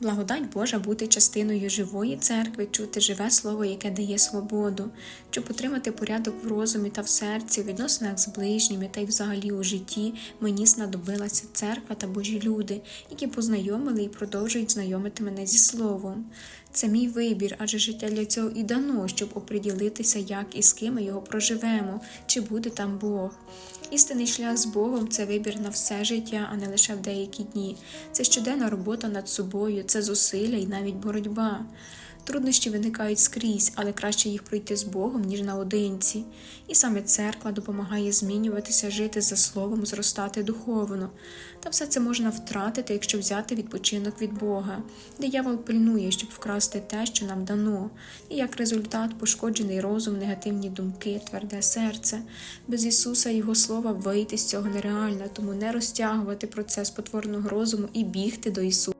Благодать Божа бути частиною живої церкви, чути живе слово, яке дає свободу, щоб отримати порядок в розумі та в серці, в відносинах з ближніми та й взагалі у житті, мені знадобилася церква та Божі люди, які познайомили і продовжують знайомити мене зі словом. Це мій вибір, адже життя для цього і дано, щоб оприділитися, як і з ким ми його проживемо, чи буде там Бог. Істинний шлях з Богом це вибір на все життя, а не лише в деякі дні. Це щоденна робота над собою, це зусилля і навіть боротьба. Труднощі виникають скрізь, але краще їх пройти з Богом, ніж наодинці. І саме церква допомагає змінюватися, жити за словом, зростати духовно. Та все це можна втратити, якщо взяти відпочинок від Бога. Диявол пильнує, щоб вкрасти те, що нам дано, і як результат пошкоджений розум, негативні думки, тверде серце. Без Ісуса і Його слова вийти з цього нереально, тому не розтягувати процес потворного розуму і бігти до Ісуса.